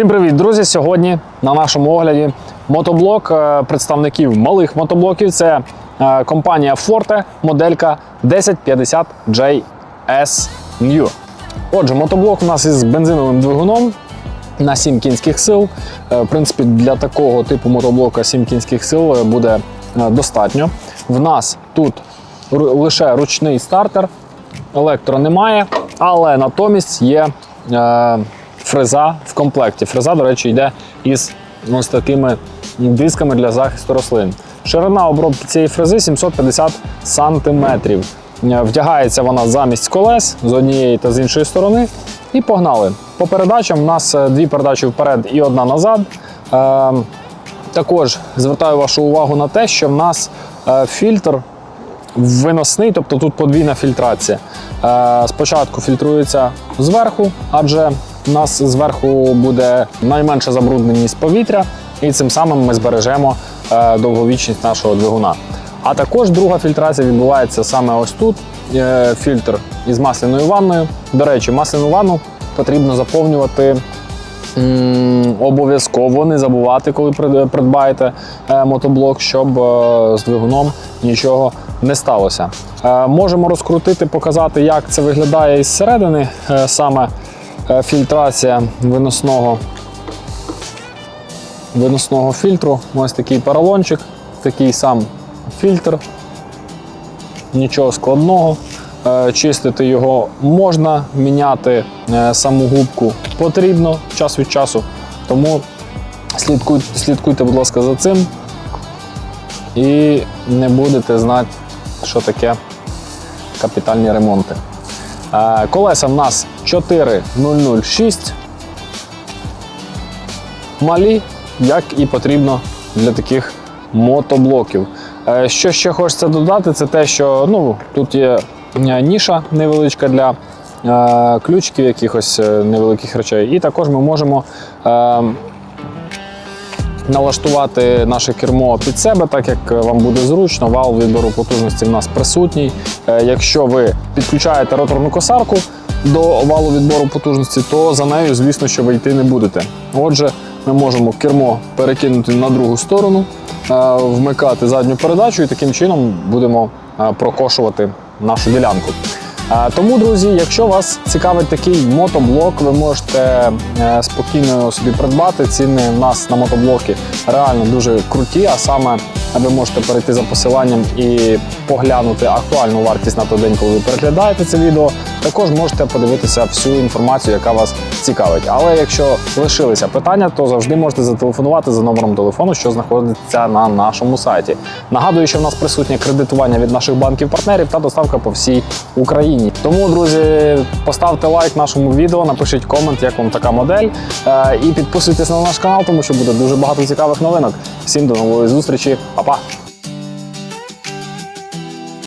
Всім привіт, друзі! Сьогодні на нашому огляді мотоблок е, представників малих мотоблоків. Це е, компанія Forte, моделька 1050 JS New. Отже, мотоблок у нас із бензиновим двигуном на 7 кінських сил. Е, В принципі, для такого типу мотоблока 7 кінських сил буде достатньо. В нас тут лише ручний стартер, електро немає, але натомість є фреза в комплекті. Фреза, до речі, йде із ось такими дисками для захисту рослин. Ширина обробки цієї фрези 750 сантиметрів. Е, Вдягається вона замість колес з однієї та з іншої сторони. І погнали. По передачам у нас е, дві передачі вперед і одна назад. Е, також звертаю вашу увагу на те, що в нас е, фільтр виносний, тобто тут подвійна фільтрація. Спочатку фільтрується зверху, адже у нас зверху буде найменша забрудненість повітря, і цим самим ми збережемо е, довговічність нашого двигуна. А також друга фільтрація відбувається саме ось тут. Е, Фільтр із масляною ванною. До речі, масляну ванну потрібно заповнювати Обов'язково не забувати, коли придбаєте е, мотоблок, щоб з двигуном нічого не сталося. Можемо розкрутити, показати, як це виглядає із середини, саме фільтрація виносного, виносного фільтру. Ось такий поролончик, такий сам фільтр. Нічого складного. Е, Чистити його можна, міняти е, саму губку потрібно час від часу. Тому слідкуйте, слідкуйте, будь ласка, за цим. І не будете знати, що таке капітальні ремонти. Е, Колеса в нас 4006. Малі, як і потрібно для таких мотоблоків. Е, Що ще хочеться додати, це те, що ну, тут є е, ніша невеличка для е, ключиків, якихось невеликих речей. І також ми можемо е, налаштувати наше кермо під себе, так як вам буде зручно. Вал відбору потужності в нас присутній. Е, Якщо ви підключаєте роторну косарку до валу відбору потужності, то за нею, звісно, що ви йти не будете. Отже, ми можемо кермо перекинути на другу сторону, е, вмикати задню передачу і таким чином будемо е, прокошувати нашу ділянку. Е, Тому, друзі, якщо вас цікавить такий мотоблок, ви можете спокійно собі придбати. Ціни в нас на мотоблоки реально дуже круті, а саме ви можете перейти за посиланням і поглянути актуальну вартість на той день, коли ви переглядаєте це відео. Також можете подивитися всю інформацію, яка вас цікавить. Але якщо лишилися питання, то завжди можете зателефонувати за номером телефону, що знаходиться на нашому сайті. Нагадую, що в нас присутнє кредитування від наших банків-партнерів та доставка по всій Україні. Тому, друзі, поставте лайк нашому відео, напишіть комент, як вам така модель, е, і підписуйтесь на наш канал, тому що буде дуже багато цікавих новинок. Всім до нової зустрічі, Па-па!